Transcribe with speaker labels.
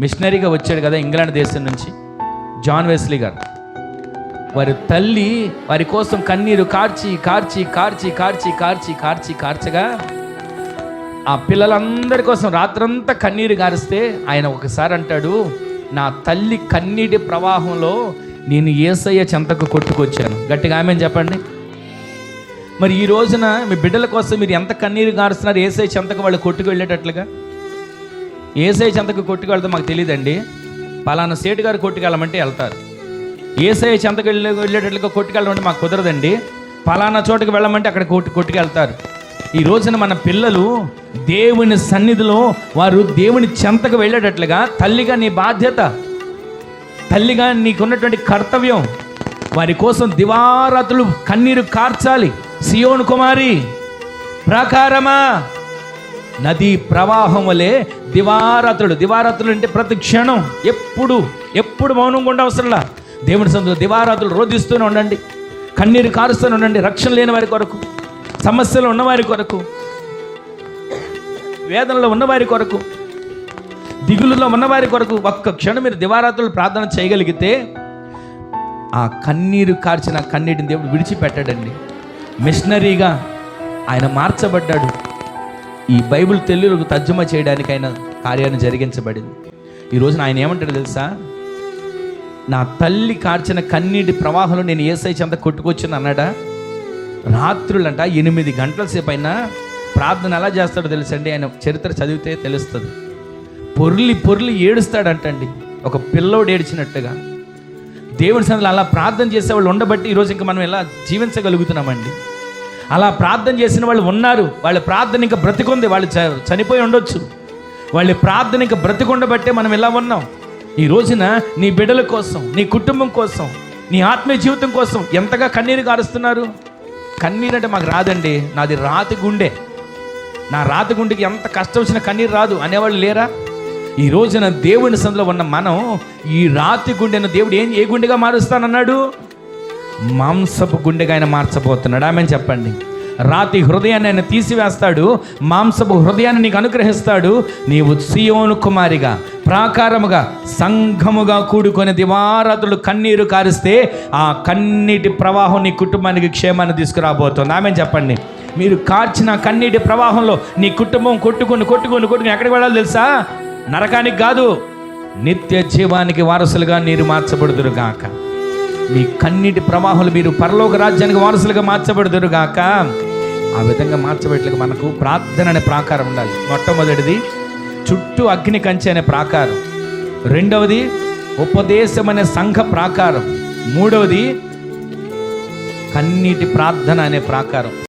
Speaker 1: మిషనరీగా వచ్చాడు కదా ఇంగ్లాండ్ దేశం నుంచి. జాన్ వెస్లీ గారు. వారి తల్లి వారి కోసం కన్నీరు కార్చి కార్చి కార్చి కార్చి కార్చి కార్చి కార్చగా ఆ పిల్లలందరి కోసం రాత్రంతా కన్నీరు గారిస్తే ఆయన ఒకసారి అంటాడు నా తల్లి కన్నీటి ప్రవాహంలో నేను ఏసయ్య చెంతకు కొట్టుకొచ్చాను. గట్టిగా ఆమె చెప్పండి. మరి ఈ రోజున మీ బిడ్డల కోసం మీరు ఎంత కన్నీరు గారుస్తున్నారు ఏసై చెంతకు వాళ్ళు కొట్టుకు వెళ్ళేటట్లుగా? ఏసై చెంతకు కొట్టుకు మాకు తెలియదండి పలానా సేటు గారు కొట్టుకెళ్ళమంటే వెళ్తారు. ఏసఐ చెంతకు వెళ్ళే వెళ్ళేటట్లుగా కొట్టుకెళ్ళమంటే మాకు కుదరదండి. పలానా చోటుకి వెళ్ళమంటే అక్కడ కొట్టు కొట్టుకెళ్తారు ఈ రోజున మన పిల్లలు దేవుని సన్నిధిలో వారు దేవుని చెంతకు వెళ్ళేటట్లుగా తల్లిగా నీ బాధ్యత తల్లిగా నీకున్నటువంటి కర్తవ్యం వారి కోసం దివారాతులు కన్నీరు కార్చాలి. సియోను కుమారి ప్రాకారమా? నదీ ప్రవాహం వలె దివారాత్రుడు దివారాత్రులు అంటే ప్రతి క్షణం. ఎప్పుడు ఎప్పుడు మౌనంగా ఉండ అవసరంలా? దేవుని సందులో దివారాత్రులు రోధిస్తూనే ఉండండి. కన్నీరు కారుస్తూనే ఉండండి. రక్షణ లేని వారి కొరకు సమస్యలు ఉన్నవారి కొరకు వేదనలో ఉన్నవారి కొరకు దిగులులో ఉన్నవారి కొరకు ఒక్క క్షణం మీరు దివారాత్రులు ప్రార్థన చేయగలిగితే ఆ కన్నీరు కార్చిన కన్నీటిని దేవుడు విడిచిపెట్టాడండి. మిషనరీగా ఆయన మార్చబడ్డాడు. ఈ బైబిల్ తెలుగుకు తర్జుమా చేయడానికి ఆయన కార్యాన్ని జరిగించబడింది. ఈ రోజున ఆయన ఏమంటాడు తెలుసా? నా తల్లి కార్చిన కన్నీటి ప్రవాహంలో నేను ఏసై చెంత కొట్టుకొచ్చాను అన్నాడా? రాత్రులంట ఎనిమిది గంటల సేపు అయినా ప్రార్థన ఎలా చేస్తాడో తెలుసండి? ఆయన చరిత్ర చదివితే తెలుస్తుంది. పొర్లి పొర్లి ఏడుస్తాడంటండి. ఒక పిల్లోడు ఏడ్చినట్టుగా. దేవుని సందులో అలా ప్రార్థన చేసే వాళ్ళు ఉండబట్టి ఈరోజు ఇంకా మనం ఎలా జీవించగలుగుతున్నామండి? అలా ప్రార్థన చేసిన వాళ్ళు ఉన్నారు. వాళ్ళ ప్రార్థన ఇంకా బ్రతికుంది. వాళ్ళు చ- చనిపోయి ఉండొచ్చు. వాళ్ళ ప్రార్థన ఇంకా బ్రతికుండబట్టే మనం ఇలా ఉన్నాం. ఈ రోజున నీ బిడ్డల కోసం నీ కుటుంబం కోసం నీ ఆత్మీయ జీవితం కోసం ఎంతగా కన్నీరు కారుస్తున్నారు కన్నీరు అంటే మాకు రాదండి. నాది రాతి గుండె. నా రాతి గుండెకి ఎంత కష్టం వచ్చినా కన్నీరు రాదు. అనేవాళ్ళు లేరా? ఈ రోజున దేవుని సందులో ఉన్న మనం ఈ రాతి గుండెను దేవుడు ఏం ఏ గుండెగా మారుస్తానన్నాడు? మాంసపు గుండెగా ఆయన మార్చబోతున్నాడు. ఆమె చెప్పండి. రాతి హృదయాన్ని ఆయన తీసివేస్తాడు. మాంసపు హృదయాన్ని నీకు అనుగ్రహిస్తాడు. నీవు సియోను కుమారిగా ప్రాకారముగా సంఘముగా కూడుకొని దివారాతులు కన్నీరు కారిస్తే ఆ కన్నీటి ప్రవాహం నీ కుటుంబానికి క్షేమాన్ని తీసుకురాబోతుంది. ఆమె చెప్పండి. మీరు కార్చిన కన్నీటి ప్రవాహంలో నీ కుటుంబం కొట్టుకొని కొట్టుకొని కొట్టుకుని ఎక్కడికి వెళ్ళాలి తెలుసా? నరకానికి కాదు నిత్య జీవానికి వారసులుగా నీరు మార్చబడుదురు గాక మీ కన్నీటి ప్రవాహాలు మీరు పరలోక రాజ్యానికి వారసులుగా మార్చబడుదురు గాక ఆ విధంగా మార్చబెట్లకు మనకు ప్రార్థన అనే ప్రాకారం ఉండాలి. మొట్టమొదటిది చుట్టూ అగ్ని కంచె అనే ప్రాకారం. రెండవది ఉపదేశం అనే సంఘ ప్రాకారం. మూడవది కన్నీటి ప్రార్థన అనే ప్రాకారం.